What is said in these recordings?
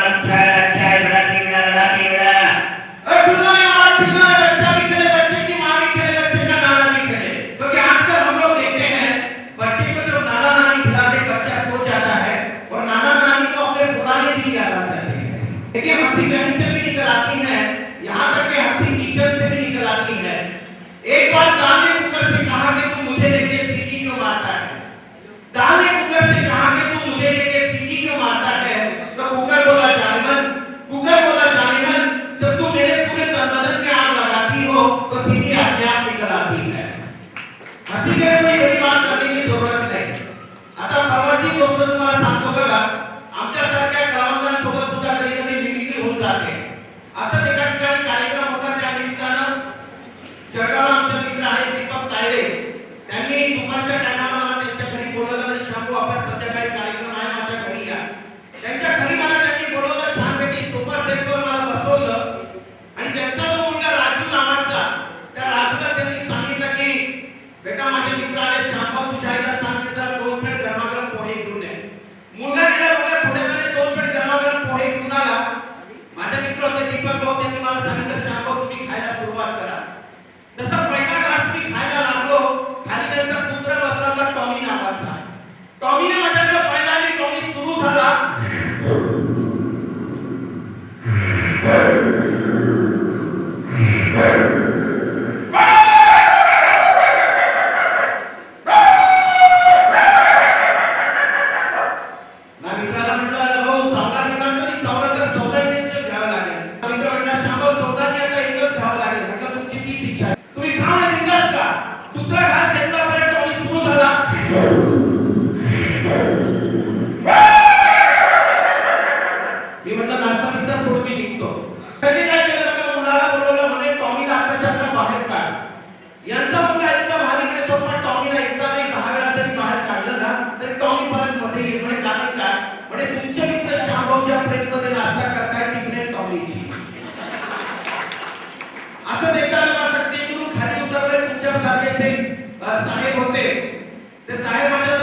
Podcast. tú trabajas en una होते. ते साहेब माझ्या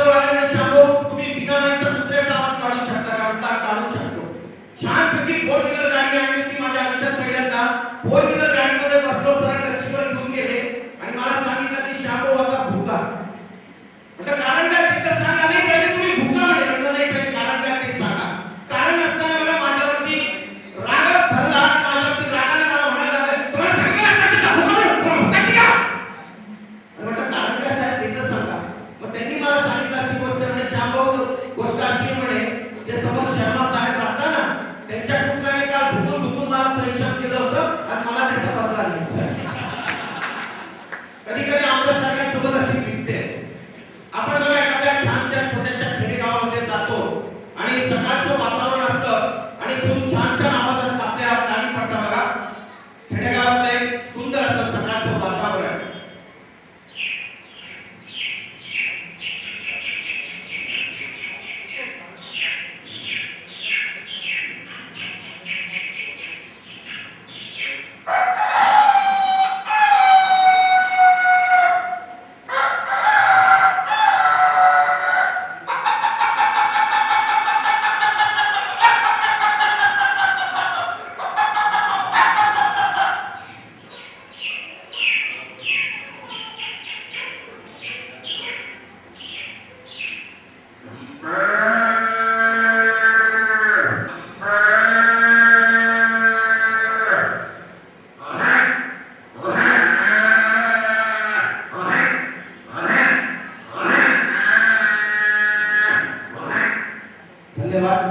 धन्यवाद।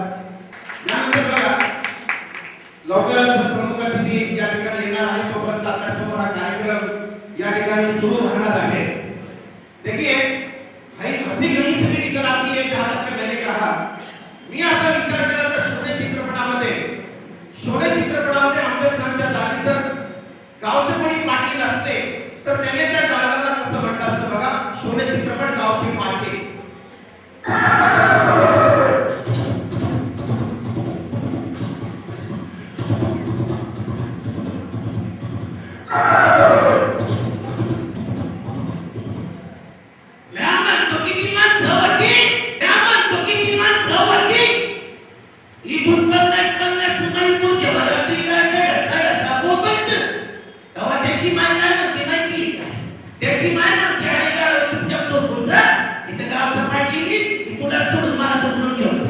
प्रमुख या ठिकाणी येणार आहे तोपर्यंत कार्यक्रम या ठिकाणी सुरू राहणार आहे देखील गेली तुला सोडून मला समजून घेऊन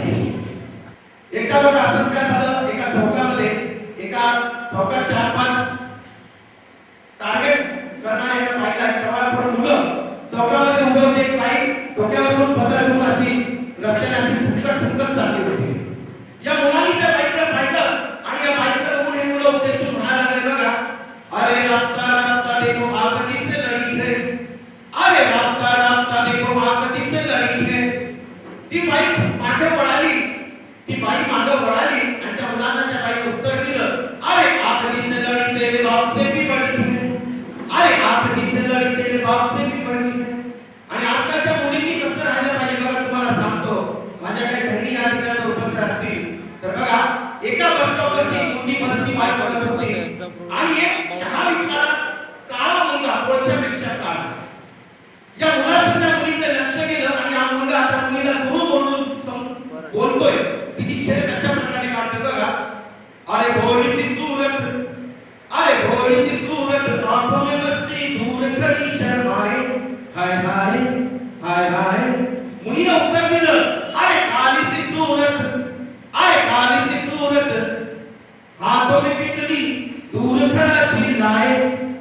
एकदा बघा असं काय झालं? एका चौकामध्ये एका चौकात चार पाच टार्गेट करणारे पाहिला सर्वांवर मुलं चौकामध्ये उभं होते एक बाई डोक्यावरून पत्र घेऊन अशी रस्त्याने अशी फुटकट फुटकट चालली होती. या मुलांनी त्या बाईकडे पाहिलं आणि या बाईकडे बघून हे मुलं होते तू म्हणायला लागले बघा अरे रास्ता रास्ता देखो आपकी से लड़ी है अरे रास्ता रास्ता देखो आपकी से लड़ी है ती बाई मागे पळाली ती बाई मागे पळाली आणि त्या मुलांना त्या बाईने उत्तर दिलं. अरे आप दिन लढते बाप ते भी बड़ी अरे आप दिन लढते बाप ते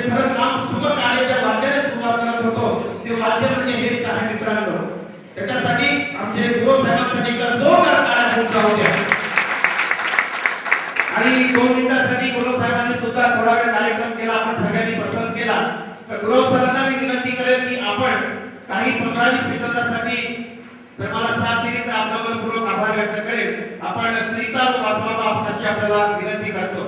म्हणजे खरं काम शुभ कार्याच्या वाद्याने सुरुवात करत होतो ते वाद्य म्हणजे आहे मित्रांनो. त्याच्यासाठी आमचे साहेबांसाठी जोरदार होत्या आणि दोन मिनिटांसाठी साहेबांनी सुद्धा थोडा वेळ कार्यक्रम केला आपण सगळ्यांनी प्रसन्न केला. तर गोलो सरांना मी विनंती की आपण काही प्रकारची स्वीकारण्यासाठी जर मला साथ दिली तर आपल्यावर आभार व्यक्त करेल आपण स्त्रीचा वाचवा आपल्याशी आपल्याला विनंती करतो.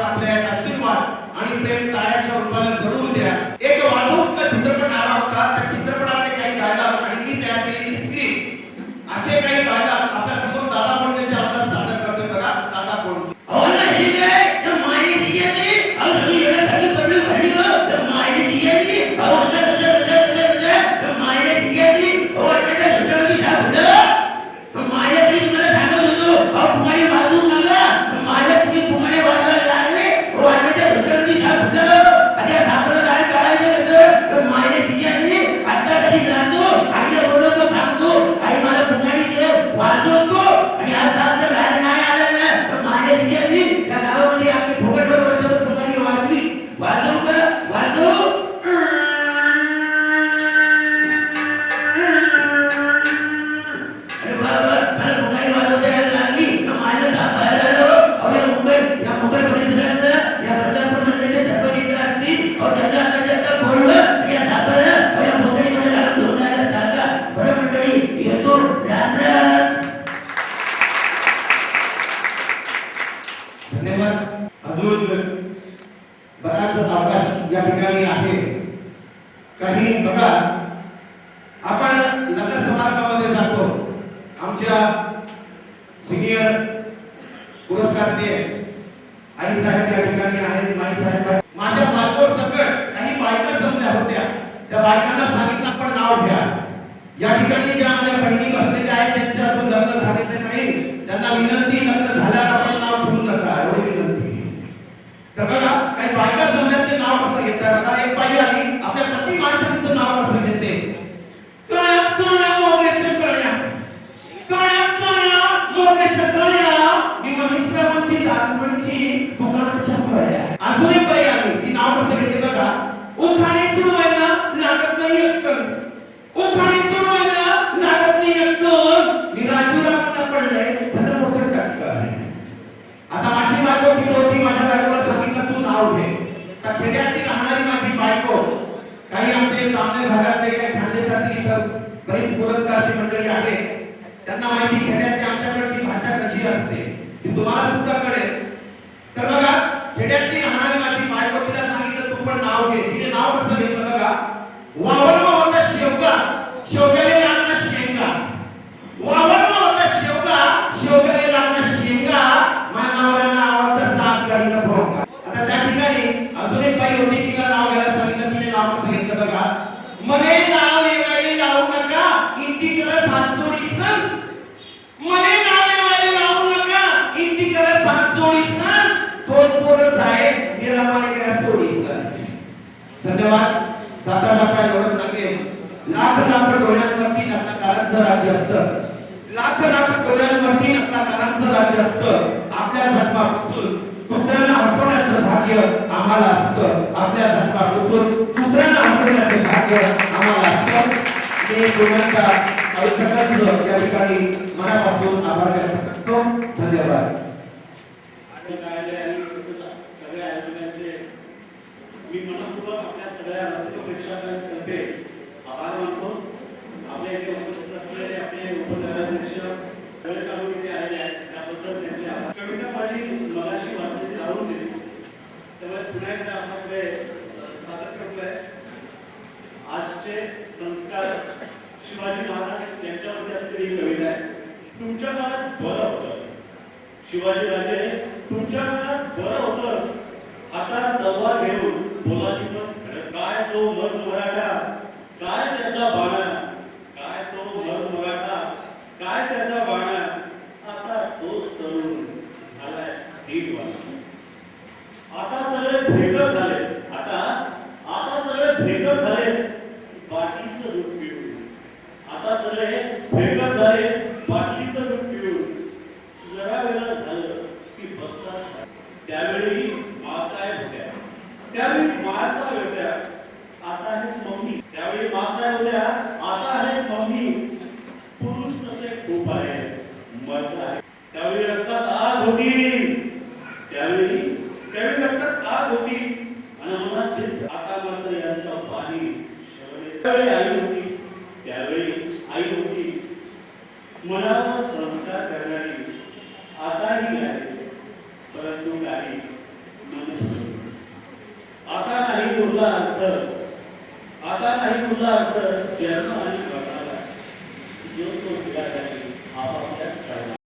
आपण आपल्या आशीर्वाद आणि प्रेम टाळ्याच्या रूपाला धरून सिनियर पुरस्कारते आई साहेब या ठिकाणी आहेत माई साहेब माझ्या बायकोर सकट काही बायका जमल्या होत्या. त्या बायकांना सांगितलं आपण नाव घ्या. या ठिकाणी ज्या माझ्या बहिणी बसलेल्या आहेत त्यांच्या त्यांच्यातून लग्न झालेले नाही. त्यांना विनंती बरीच पुरस्कारची मंडळी आहे त्यांना माहिती खेड्याची आमच्याकडची भाषा कशी असते ती तुम्हाला सुद्धा कळेल. तर बघा खेड्यातली हाणारी माझी बायकोतीला सांगितलं तू पण नाव घे. तिने नाव कसं घेतलं बघा? वावर दुसऱ्यांना हसवण्याचं भाग्य आम्हाला असतं मी डोळ्यांचा आयुष्यात या ठिकाणी मनापासून आभार व्यक्त करतो. धन्यवाद. मी मनपूर्वक आपल्या सगळ्या रसिक प्रेक्षकांतर्फे आभार मानतो. आपल्या इथे उपस्थित असलेले आपले उपनगराध्यक्ष सगळे काढून इथे आलेले आहेत. त्याबद्दल त्यांचे आभार. कविता माझी मगाशी वाचलेली आवडून दिली त्यामुळे पुन्हा एकदा आपल्याकडे सादर करतोय. आजचे संस्कार शिवाजी महाराज यांच्यामध्ये असलेली कविता आहे. तुमच्या काळात बरं होतं. शिवाजी राजे तुमच्या काळात बरं होतं. आता दवा घेऊन बोलाची पण काय तो मन मराठा काय त्याचा बाणा त्यावेळी त्यावेळी डॉक्टर का होती. आणि मला आता मात्र यांचा पाणी त्यावेळी आई होती. त्यावेळी आई होती. मनावर संस्कार करणारी आताही आहे. परंतु काही आता नाही तुला अर्थ. आता नाही तुला अर्थ. जन्म आणि प्रकार जो तो विचार आपापल्याच